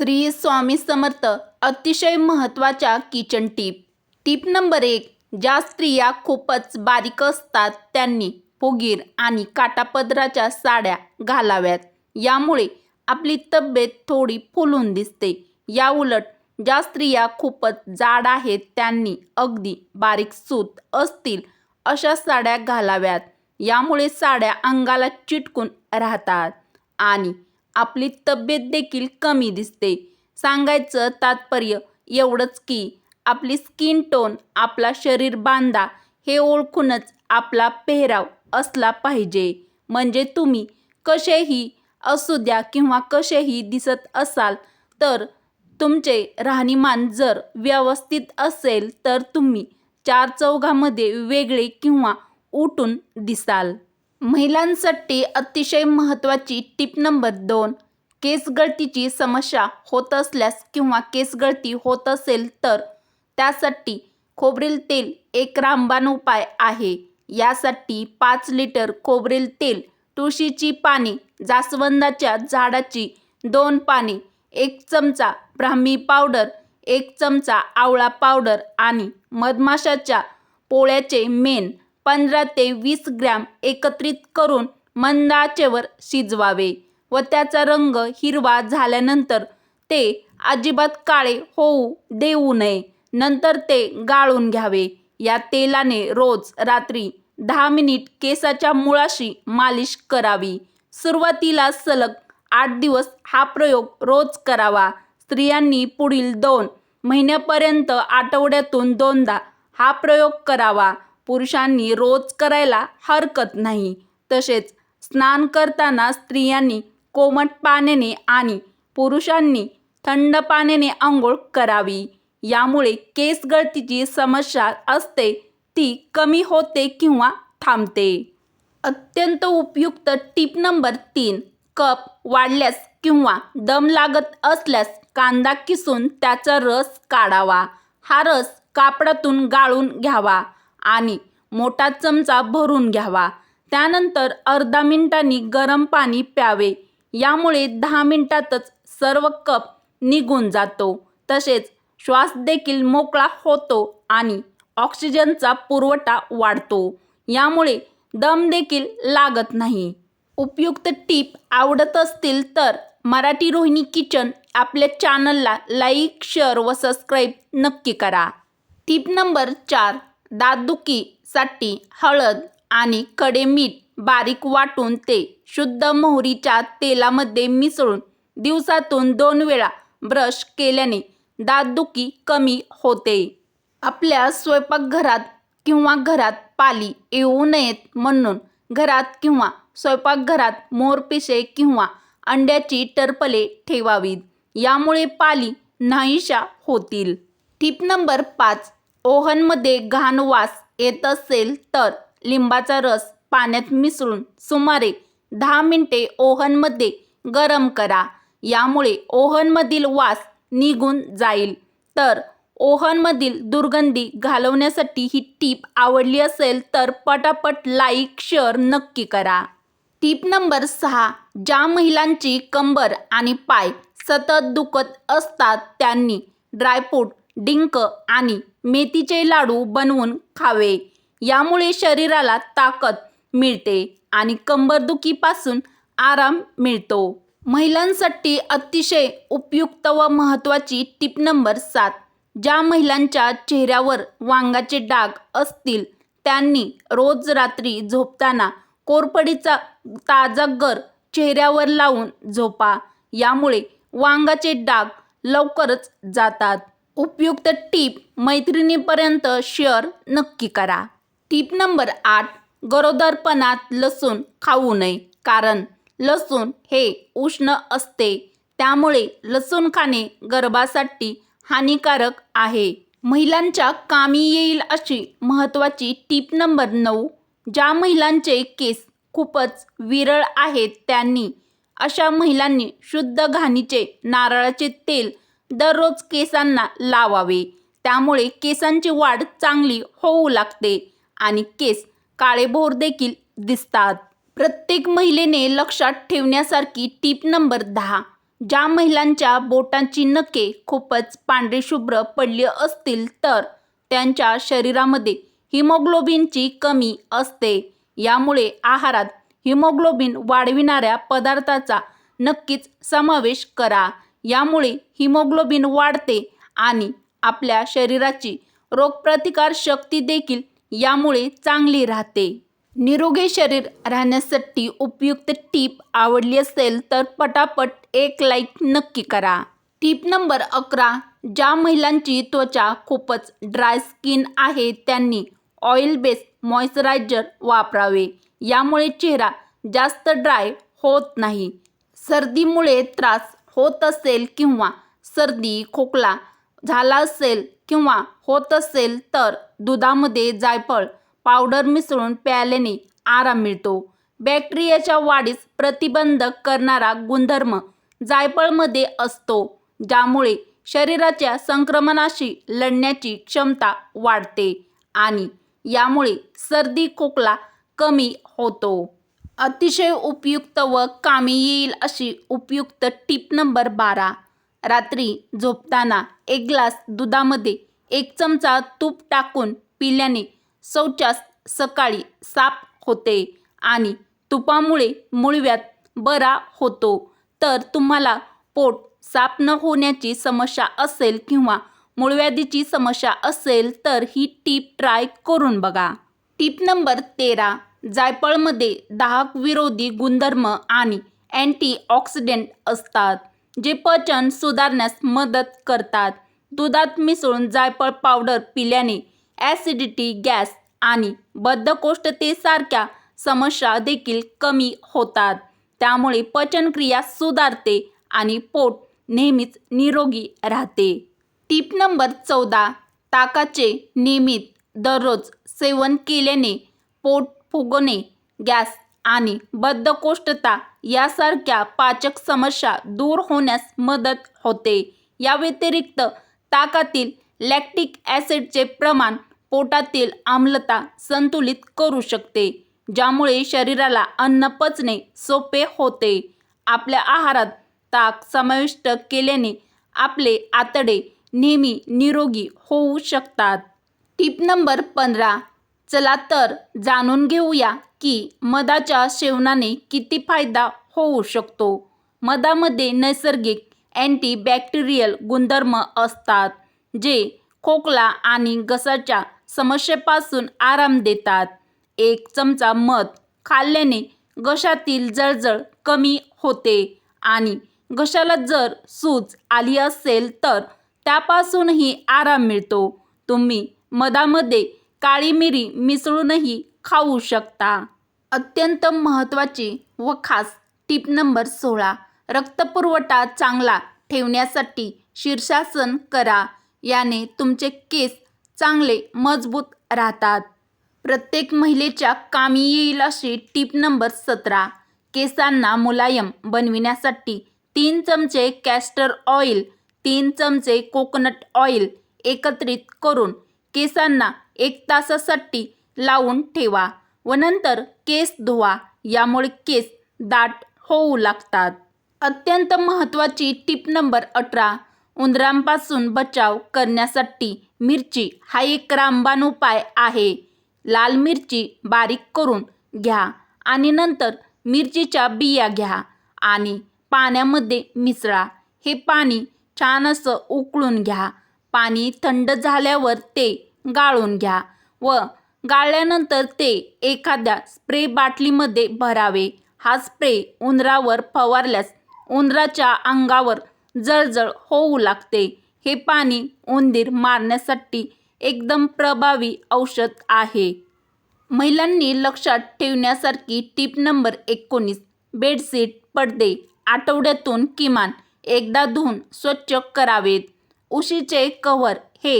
श्री स्वामी समर्थ अतिशय महत्त्वाच्या किचन टीप टीप नंबर एक ज्या स्त्रिया खूपच बारीक असतात त्यांनी फुगीर आणि काटापदराच्या साड्या घालाव्यात. यामुळे आपली तब्येत थोडी फुलून दिसते. या उलट ज्या स्त्रिया खूपच जाड आहेत त्यांनी अगदी बारीक सूत असतील अशा साड्या घालाव्यात. यामुळे साड्या अंगाला चिटकून राहतात. आणि आपली तब्येत देखील कमी दिसते. सांगायचं तात्पर्य एवढंच की आपली स्किन टोन आपला शरीर बांधा हे ओळखूनच आपला पेहराव असला पाहिजे. म्हणजे तुम्ही कसेही असू द्या किंवा कसेही दिसत असाल तर तुमचे राहणीमान जर व्यवस्थित असेल तर तुम्ही चार चौघामध्ये वेगळे किंवा उठून दिसाल. महिलांसाठी अतिशय महत्त्वाची टीप नंबर दोन केस गळतीची समस्या होत असल्यास किंवा केस गळती होत असेल तर त्यासाठी खोबरेल तेल एक रामबाण उपाय आहे. यासाठी पाच लिटर खोबरेल तेल तुळशीची पाने जास्वंदाच्या झाडाची दोन पाने एक चमचा ब्राह्मी पावडर एक चमचा आवळा पावडर आणि मधमाशाच्या पोळ्याचे मेण पंधरा ते वीस ग्रॅम एकत्रित करून मंद आचेवर शिजवावे व त्याचा रंग हिरवा झाल्यानंतर ते अजिबात काळे होऊ देऊ नये. नंतर ते गाळून घ्यावे. या तेलाने रोज रात्री दहा मिनिट केसाच्या मुळाशी मालिश करावी. सुरुवातीला सलग आठ दिवस हा प्रयोग रोज करावा. स्त्रियांनी पुढील दोन महिन्यापर्यंत आठवड्यातून दोनदा हा प्रयोग करावा. पुरुषांनी रोज करायला हरकत नाही. तसेच स्नान करताना स्त्रियांनी कोमट पाण्याने आणि पुरुषांनी थंड पाण्याने आंघोळ करावी. यामुळे केस गळतीची समस्या असते ती कमी होते किंवा थांबते. अत्यंत उपयुक्त टीप नंबर तीन कप वाढल्यास किंवा दम लागत असल्यास कांदा किसून त्याचा रस काढावा. हा रस कापडातून गाळून घ्यावा. आणि मोठा चमचा भरून घ्यावा. त्यानंतर अर्धा मिनिटांनी गरम पाणी प्यावे. यामुळे दहा मिनिटातच सर्व कप निघून जातो. तसेच श्वास देखील मोकळा होतो आणि ऑक्सिजनचा पुरवठा वाढतो. यामुळे दम देखील लागत नाही. उपयुक्त टीप आवडत असतील तर मराठी रोहिणी किचन आपल्या चॅनलला लाईक शेअर व सबस्क्राईब नक्की करा. टीप नंबर चार दातदुखीसाठी हळद आणि खडे मीठ बारीक वाटून ते शुद्ध मोहरीच्या तेलामध्ये मिसळून दिवसातून दोन वेळा ब्रश केल्याने दातदुखी कमी होते. आपल्या स्वयंपाकघरात किंवा घरात पाली येऊ नयेत म्हणून घरात किंवा स्वयंपाकघरात मोरपिसे किंवा अंड्याची टरपले ठेवावीत. यामुळे पाली नाहीशा होतील. टीप नंबर पाच ओव्हनमध्ये घाण वास येत असेल तर लिंबाचा रस पाण्यात मिसळून सुमारे दहा मिनिटे ओव्हनमध्ये गरम करा. यामुळे ओव्हनमधील वास निघून जाईल. तर ओव्हनमधील दुर्गंधी घालवण्यासाठी ही टीप आवडली असेल तर पटापट लाईक शेअर नक्की करा. टीप नंबर सहा ज्या महिलांची कंबर आणि पाय सतत दुखत असतात त्यांनी ड्रायफ्रूट डिंक आणि मेथीचे लाडू बनवून खावे. यामुळे शरीराला ताकद मिळते आणि कंबरदुखीपासून आराम मिळतो. महिलांसाठी अतिशय उपयुक्त व महत्त्वाची टीप नंबर सात. ज्या महिलांच्या चेहऱ्यावर वांगाचे डाग असतील त्यांनी रोज रात्री झोपताना कोरपडीचा ताजा गर चेहऱ्यावर लावून झोपा. यामुळे वांगाचे डाग लवकरच जातात. उपयुक्त टीप मैत्रिणीपर्यंत शेअर नक्की करा. टीप नंबर आठ गरोदरपणात लसूण खाऊ नये कारण लसूण हे उष्ण असते. त्यामुळे लसूण खाणे गर्भासाठी हानिकारक आहे. महिलांच्या कामी येईल अशी महत्त्वाची टीप नंबर नऊ ज्या महिलांचे केस खूपच विरळ आहेत त्यांनी अशा महिलांनी शुद्ध घाणीचे नारळाचे तेल दररोज केसांना लावावे. त्यामुळे केसांची वाढ चांगली होऊ लागते आणि केस काळेभोर देखील दिसतात. प्रत्येक महिलेने लक्षात ठेवण्यासारखी टीप नंबर दहा. ज्या महिलांच्या बोटांची नखे खूपच पांढरीशुभ्र पडली असतील तर त्यांच्या शरीरामध्ये हिमोग्लोबिनची कमी असते. यामुळे आहारात हिमोग्लोबिन वाढविणाऱ्या पदार्थाचा नक्कीच समावेश करा. यामुळे हिमोग्लोबिन वाढते आणि आपल्या शरीराची रोगप्रतिकार शक्ती देखील यामुळे चांगली राहते. निरोगी शरीर राहण्यासाठी उपयुक्त टीप आवडली असेल तर पटापट एक लाईक नक्की करा. टीप नंबर अकरा ज्या महिलांची त्वचा खूपच ड्राय स्किन आहे त्यांनी ऑइल बेस्ड मॉइश्चरायझर वापरावे. यामुळे चेहरा जास्त ड्राय होत नाही. सर्दीमुळे त्रास होत असेल किंवा सर्दी खोकला झाला असेल किंवा होत असेल तर दुधामध्ये जायफळ पावडर मिसळून प्यायल्याने आराम मिळतो. बॅक्टेरियाच्या वाढीस प्रतिबंधक करणारा गुणधर्म जायफळमध्ये असतो ज्यामुळे शरीराच्या संक्रमणाशी लढण्याची क्षमता वाढते आणि यामुळे सर्दी खोकला कमी होतो. अतिशय उपयुक्त व कामी येईल अशी उपयुक्त टीप नंबर बारा. रात्री झोपताना एक ग्लास दुधामध्ये एक चमचा तूप टाकून पिल्याने शौचास सकाळी साफ होते आणि तुपामुळे मुळव्यात बरा होतो. तर तुम्हाला पोट साफ न होण्याची समस्या असेल किंवा मूळव्याधीची समस्या असेल तर ही टीप ट्राय करून बघा. टीप नंबर तेरा. जायफळमध्ये दाहक विरोधी गुणधर्म आणि अँटीऑक्सिडेंट असतात जे पचन सुधारण्यास मदत करतात. दुधात मिसळून जायफळ पावडर पिल्याने ॲसिडिटी गॅस आणि बद्धकोष्ठतेसारख्या समस्या देखील कमी होतात. त्यामुळे पचनक्रिया सुधारते आणि पोट नेहमीच निरोगी राहते. टीप नंबर चौदा ताकाचे नियमित दररोज सेवन केल्याने पोट फुगणे गॅस आणि बद्धकोष्ठता यासारख्या पाचक समस्या दूर होण्यास मदत होते. या व्यतिरिक्त ताकातील लॅक्टिक ॲसिडचे प्रमाण पोटातील आम्लता संतुलित करू शकते ज्यामुळे शरीराला अन्न पचणे सोपे होते. आपल्या आहारात ताक समाविष्ट केल्याने आपले आतडे नेहमी निरोगी होऊ शकतात. टीप नंबर पंधरा चला तर जाणून घेऊया की मधाच्या सेवनाने किती फायदा होऊ शकतो. मधामध्ये नैसर्गिक अँटीबॅक्टेरियल गुणधर्म असतात जे खोकला आणि घसाच्या समस्येपासून आराम देतात. एक चमचा मध खाल्ल्याने घशातील जळजळ कमी होते आणि घशाला जर सूज आली असेल तर त्यापासूनही आराम मिळतो. तुम्ही मधामध्ये काळी मिरी मिसळूनही खाऊ शकता. अत्यंत महत्त्वाची व खास टीप नंबर सोळा. रक्तपुरवठा चांगला ठेवण्यासाठी शीर्षासन करा. याने तुमचे केस चांगले मजबूत राहतात. प्रत्येक महिलेच्या कामी येईल अशी टीप नंबर सतरा. केसांना मुलायम बनविण्यासाठी तीन चमचे कॅस्टर ऑइल तीन चमचे कोकोनट ऑइल एकत्रित करून केसांना एक तासासाठी लावून ठेवा व नंतर केस धुवा. यामुळे केस दाट होऊ लागतात. अत्यंत महत्त्वाची टिप नंबर अठरा उंदरांपासून बचाव करण्यासाठी मिरची हा एक रामबाण उपाय आहे. लाल मिरची बारीक करून घ्या आणि नंतर मिरचीच्या बिया घ्या आणि पाण्यामध्ये मिसळा. हे पाणी छान असं उकळून घ्या. पाणी थंड झाल्यावर ते गाळून घ्या व गाळल्यानंतर ते एखाद्या स्प्रे बाटलीमध्ये भरावे. हा स्प्रे उंदरावर फवारल्यास उंदराच्या अंगावर जळजळ होऊ लागते. हे पाणी उंदीर मारण्यासाठी एकदम प्रभावी औषध आहे. महिलांनी लक्षात ठेवण्यासारखी टीप नंबर एकोणीस बेडशीट पडदे आठवड्यातून किमान एकदा धुवून स्वच्छ करावेत. उशीचे कव्हर हे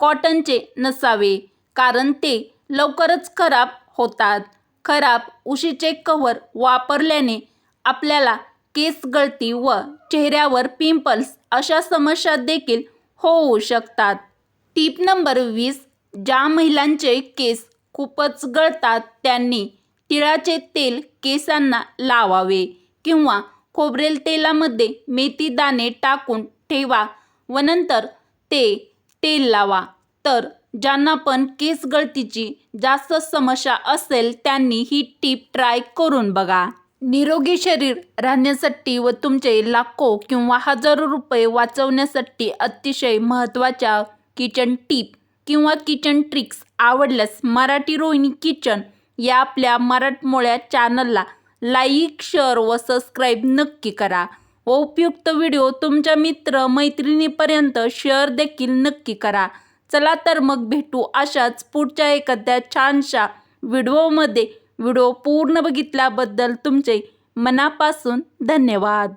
कॉटनचे नसावे कारण ते लवकरच खराब होतात. खराब उशीचे कव्हर वापरल्याने आपल्याला केस गळती व चेहऱ्यावर पिंपल्स अशा समस्या देखील होऊ शकतात. टीप नंबर वीस ज्या महिलांचे केस खूपच गळतात त्यांनी तिळाचे तेल केसांना लावावे किंवा खोबरेल तेलामध्ये मेथी दाणे टाकून ठेवा. व नंतर ते तेल लावा. तर ज्यांना पण केस गळतीची जास्त समस्या असेल त्यांनी ही टीप ट्राय करून बघा. निरोगी शरीर राहण्यासाठी व तुमचे लाखो किंवा हजारो रुपये वाचवण्यासाठी अतिशय महत्त्वाच्या किचन टीप किंवा किचन ट्रिक्स आवडल्यास मराठी रोहिणी किचन या आपल्या मराठमोळ्या चॅनलला लाईक शेअर व सबस्क्राईब नक्की करा. व उपयुक्त व्हिडिओ तुमच्या मित्र मैत्रिणीपर्यंत शेअर देखील नक्की करा. चला तर मग भेटू अशाच पुढच्या एखाद्या छानशा व्हिडिओमध्ये. व्हिडिओ पूर्ण बघितल्याबद्दल तुमचे मनापासून धन्यवाद.